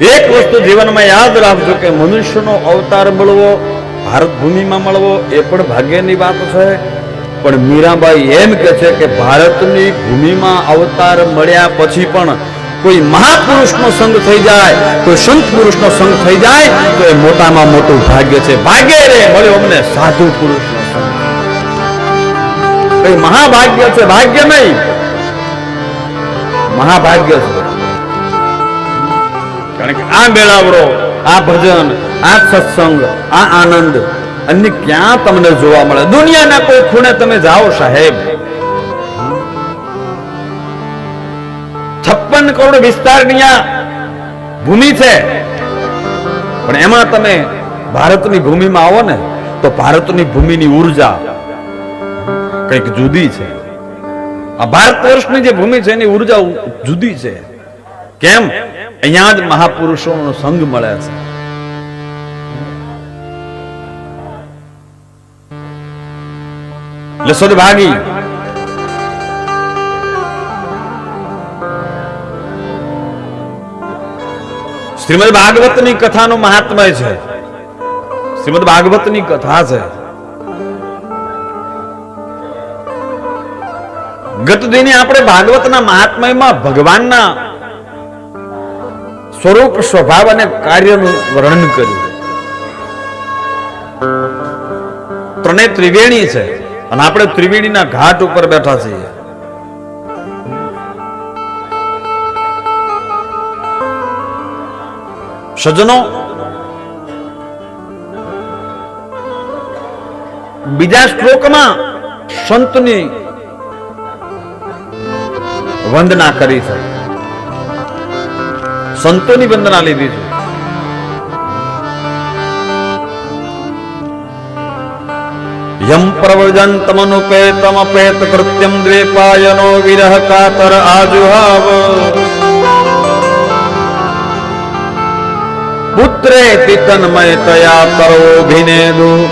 એક વસ્તુ જીવનમાં યાદ રાખજો કે મનુષ્યનો અવતાર મળવો, ભારત ભૂમિમાં મળવો, એ પણ ભાગ્યની વાત છે. પણ મીરાબાઈ એમ કે છે કે ભારતની ભૂમિમાં અવતાર મળ્યા પછી પણ કોઈ મહાપુરુષનો સંગ થઈ જાય, કોઈ સંત પુરુષનો સંગ થઈ જાય, તો એ મોટામાં મોટું ભાગ્ય છે. ભાગ્ય રે, મળ્યો અમને સાધુ પુરુષનો સંગ. મહાભાગ્ય છે? ભાગ્ય નહીં. મહાભાગ્ય છે. કારણ કે આ મેળાવડો આ ભજન, આ સત્સંગ, આ આનંદ અન્ય ક્યાં તમને જોવા મળે? દુનિયાના કોઈ ખૂણે તમે જાઓ સાહેબ. છપ્પન કરોડ વિસ્તારની આ ભૂમિ છે. પણ એમાં તમે ભારતની ભૂમિમાં આવો ને, તો ભારતની ભૂમિની ઊર્જા કંઈક જુદી છે. આ ભારત વર્ષની જે ભૂમિ છે એની ઊર્જા જુદી છે. કેમ? અહીંયા જ મહાપુરુષોનો સંગ મળે છે. એટલે સદભાગી શ્રીમદ ભાગવતની કથાનું મહાત્મય છે. શ્રીમદ ભાગવતની કથા છે. ગત દિને આપણે ભાગવતના મહાત્મયમાં ભગવાનના સ્વરૂપ, સ્વભાવ અને કાર્યનું વર્ણન કર્યું. ત્રણેય ત્રિવેણી છે અને આપણે ત્રિવેણીના ઘાટ ઉપર બેઠા છીએ. સજનો બીજા શ્લોકમાં સંતની વંદના કરી છે. સંતોની વંદના લીધી છે. યમ પ્રવ્રજંતમનુપેતમપેત કૃત્યમ દ્વેપાયનો વિરહ કાતર આજુહાવ. પુત્રે તિતન્મય તયા તરોભિનેદુ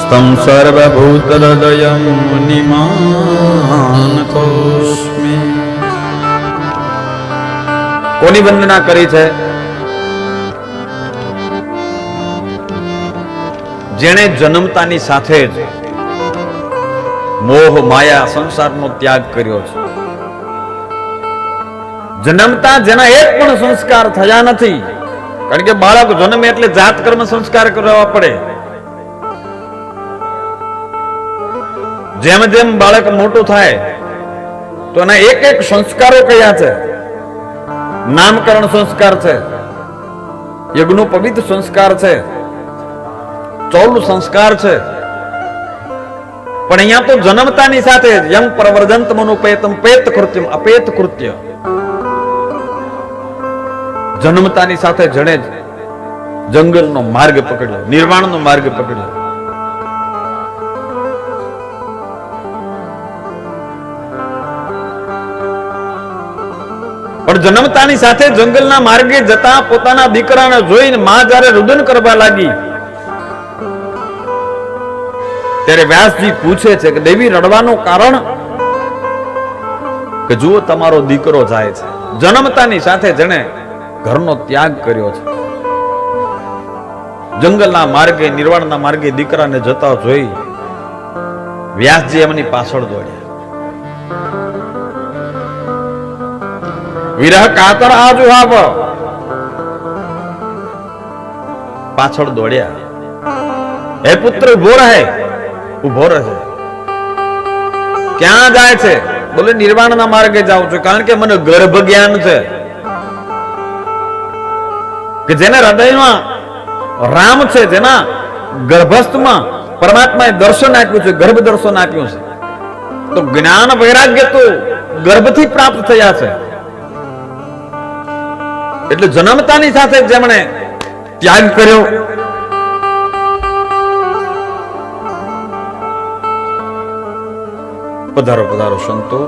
સ્તમ સર્વભૂત હૃદયમ નિમાનતોસ્મિ કોની વંદના કરી છે? જેણે જન્મતાની સાથે જ મોહ, માયા, સંસારનો ત્યાગ કર્યો છે. જન્મતા જેના એક પણ સંસ્કાર થયા નથી. કારણ કે બાળક જન્મે એટલે જાત, કર્મ, સંસ્કાર કરવા પડે. જેમ જેમ બાળક મોટું થાય, તો એના એક એક સંસ્કારો કયા છે? નામકરણ સંસ્કાર છે. યજ્ઞો પવિત્ર સંસ્કાર છે. ચૌલ સંસ્કાર છે. પણ અહીંયા તો જન્મતાની સાથે જ યમ પ્રવર્જંત મનુપેતમ પેત કૃત્યમ અપેત કૃત્ય. જન્મતાની સાથે જણે જ જંગલનો માર્ગ પકડ્યો, નિર્વાણનો માર્ગ પકડ્યો. પણ જન્મતાની સાથે જંગલના માર્ગે જતા પોતાના દીકરાને જોઈને માં જ્યારે રુદન કરવા લાગી, ત્યારે વ્યાસજી પૂછે છે કે, દેવી, રડવાનું કારણ? કે જુઓ, તમારો દીકરો જાય છે. જન્મતાની સાથે જણે ઘરનો ત્યાગ કર્યો છે. જંગલના માર્ગે, નિર્વાણના માર્ગે દીકરાને જતા જોઈ વ્યાસજી એમની પાછળ દોડ્યા. વિરહ કાતર આજુ આવ પાછળ દોડ્યા. હે પુત્ર, ઊભો રહે. ઊભો રહે. ક્યાં જાય છે? બોલે, નિર્વાણના માર્ગે જાઉં છું. કારણ કે મને ગર્ભ જ્ઞાન છે. કે જેને હૃદયમાં રામ છે, જેના ગર્ભસ્થમાં પરમાત્માએ દર્શન આપ્યું છે, ગર્ભ દર્શન આપ્યું છે, તો જ્ઞાન વૈરાગ્ય તો ગર્ભથી પ્રાપ્ત થયા છે. એટલે જન્મતાની સાથે જેમણે ત્યાગ કર્યો. પધારો પધારો સંતો.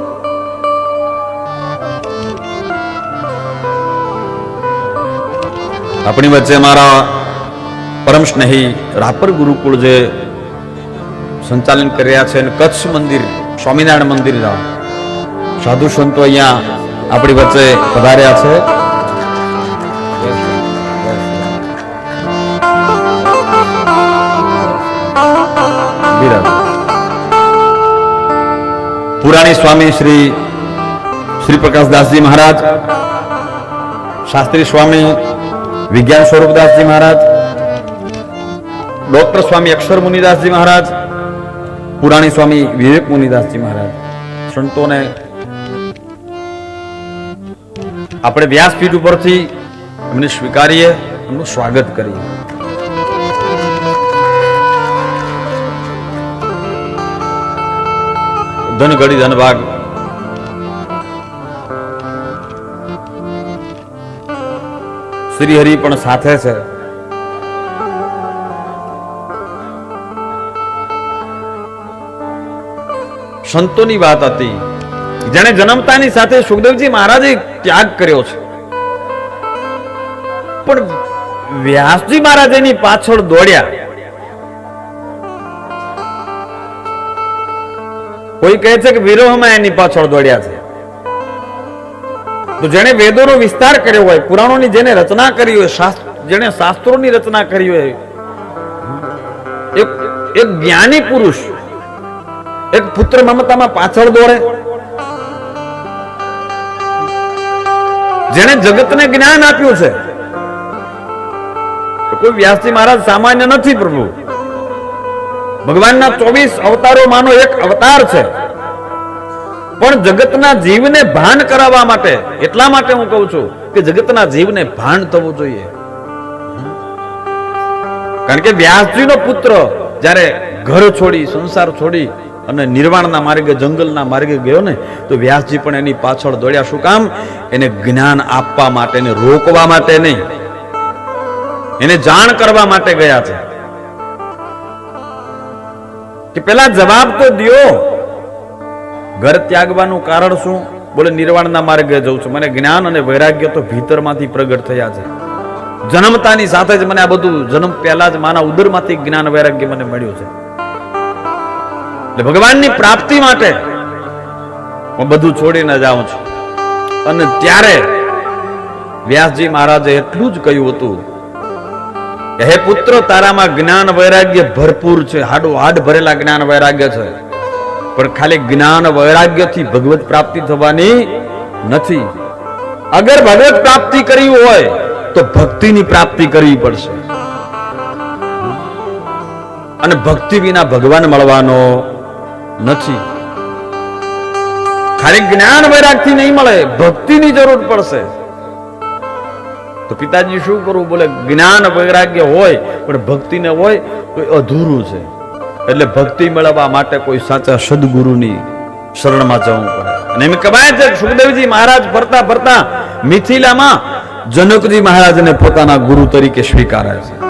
આપણી વચ્ચે મારા પરમ સ્નેહી રાપર ગુરુકુળ જે સંચાલન કરી રહ્યા છે અને કચ્છ મંદિર, સ્વામિનારાયણ મંદિર સાધુ સંતો અહીંયા આપણી વચ્ચે પધાર્યા છે. પુરાણી સ્વામી શ્રી શ્રી પ્રકાશદાસજી મહારાજ, શાસ્ત્રી સ્વામી વિજ્ઞાન સ્વરૂપદાસજી મહારાજ, ડોક્ટર સ્વામી અક્ષર મુનિદાસજી મહારાજ, પુરાણી સ્વામી વિવેક મુનિદાસજી મહારાજ. સંતોને આપણે વ્યાસપીઠ ઉપરથી એમને સ્વીકારીએ, એમનું સ્વાગત કરીએ. ધન ઘડી ધન ભાગ શ્રી હરિ પણ સાથે છે. સંતોની વાત હતી. જેને જન્મતાની સાથે સુખદેવજી મહારાજે ત્યાગ કર્યો છે. પણ વ્યાસજી મહારાજ એની પાછળ દોડ્યા. કોઈ કહે છે કે વિરોહમાં એની પાછળ દોડ્યા છે. તો જેણે વેદોનો વિસ્તાર કર્યો હોય, પુરાણોની જેને રચના કરી હોય જેને શાસ્ત્રોની રચના કરી હોય, એક એક જ્ઞાની પુરુષ, એક પુત્ર મમતામાં પાછળ દોડે. જેને જગતને જ્ઞાન આપ્યું છે. કોઈ વ્યાસજી મહારાજ સામાન્ય નથી પ્રભુ. ભગવાનના ચોવીસ અવતારોમાંનો એક અવતાર છે. પણ જગતના જીવને ભાન કરાવવા માટે એટલા માટે હું કહું છું કે જગતના જીવને ભાન થવું જોઈએ. કારણ કે વ્યાસજીનો પુત્ર જ્યારે ઘર છોડી, સંસાર છોડી અને નિર્વાણના માર્ગે, જંગલના માર્ગે ગયો ને, તો વ્યાસજી પણ એની પાછળ દોડ્યા. શું કામ? એને જ્ઞાન આપવા માટે રોકવા માટે નહીં. એને જાણ કરવા માટે ગયા છે. કે પેલા જવાબ તો દયો. ઘર ત્યાગવાનું કારણ શું? બોલે, નિર્વાણના માર્ગે જઉં છું. મને જ્ઞાન અને વૈરાગ્ય તો ભીતરમાંથી પ્રગટ થયા છે. જન્મતાની સાથે જ મને આ બધું જન્મ પહેલા જ માના ઉદરમાંથી જ્ઞાન વૈરાગ્ય મને મળ્યું છે. એટલે ભગવાનની પ્રાપ્તિ માટે હું બધું છોડીને જાઉં છું. અને ત્યારે વ્યાસજી મહારાજે એટલું જ કહ્યું હતું હે પુત્ર, તારામાં જ્ઞાન વૈરાગ્ય ભરપૂર છે. હાડો હાડ ભરેલા જ્ઞાન વૈરાગ્ય છે. પણ ખાલી જ્ઞાન વૈરાગ્યથી ભગવત પ્રાપ્તિ થવાની નથી. અગર ભગવત પ્રાપ્તિ કરવી હોય, તો ભક્તિની પ્રાપ્તિ કરવી પડશે. અને ભક્તિ વિના ભગવાન મળવાનો નથી. ખાલી જ્ઞાન વૈરાગથી નહીં મળે, ભક્તિની જરૂર પડશે. તો પિતાજી શું કરવું? બોલે, જ્ઞાન વૈરાગ્ય હોય, પણ ભક્તિ ને હોય તો અધૂરું છે. એટલે ભક્તિ મેળવવા માટે કોઈ સાચા સદગુરુની શરણમાં જવું પડે. અને એમ કહેવાય છે સુખદેવજી મહારાજ ફરતા ફરતા મિથિલામાં જનકજી મહારાજને પોતાના ગુરુ તરીકે સ્વીકારે છે.